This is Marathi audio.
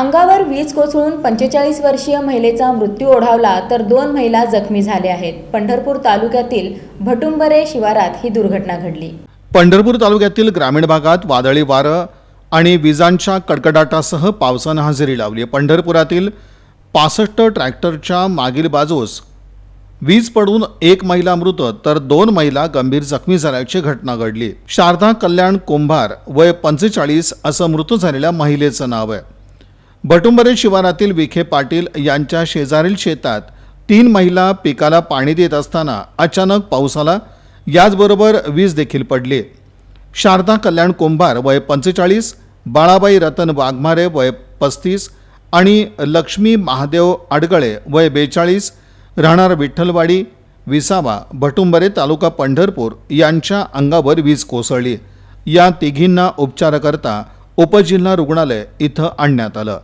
अंगावर वीज कोसळून पंचेचाळीस वर्षीय महिलेचा मृत्यू ओढावला तर दोन महिला जखमी झाल्या आहेत. पंढरपूर तालुक्यातील भटुंबरे शिवारात ही दुर्घटना घडली. पंढरपूर तालुक्यातील ग्रामीण भागात वादळी वारं आणि विजांच्या कडकडाटासह पावसानं हजेरी लावली. पंढरपुरातील पासष्ट ट्रॅक्टरच्या मागील बाजूस वीज पडून एक महिला मृत तर दोन महिला गंभीर जखमी झाल्याची घटना घडली. शारदा कल्याण कुंभार वय पंचेचाळीस असं मृत झालेल्या महिलेचं नाव आहे. भटुंबरे शिवारातील विखे पाटील यांच्या शेजारील शेतात तीन महिला पिकाला पाणी देत असताना अचानक पाऊस आला. याचबरोबर वीज देखील पडली. शारदा कल्याण कुंभार वय पंचेचाळीस बाळाबाई रतन वाघमारे वय पस्तीस आणि लक्ष्मी महादेव आडगळे वय बेचाळीस राहणार विठ्ठलवाडी विसावा भटुंबरे तालुका पंढरपूर यांच्या अंगावर वीज कोसळली. या तिघींना उपचाराकरता उपजिल्हा रुग्णालय इथं आणण्यात आलं.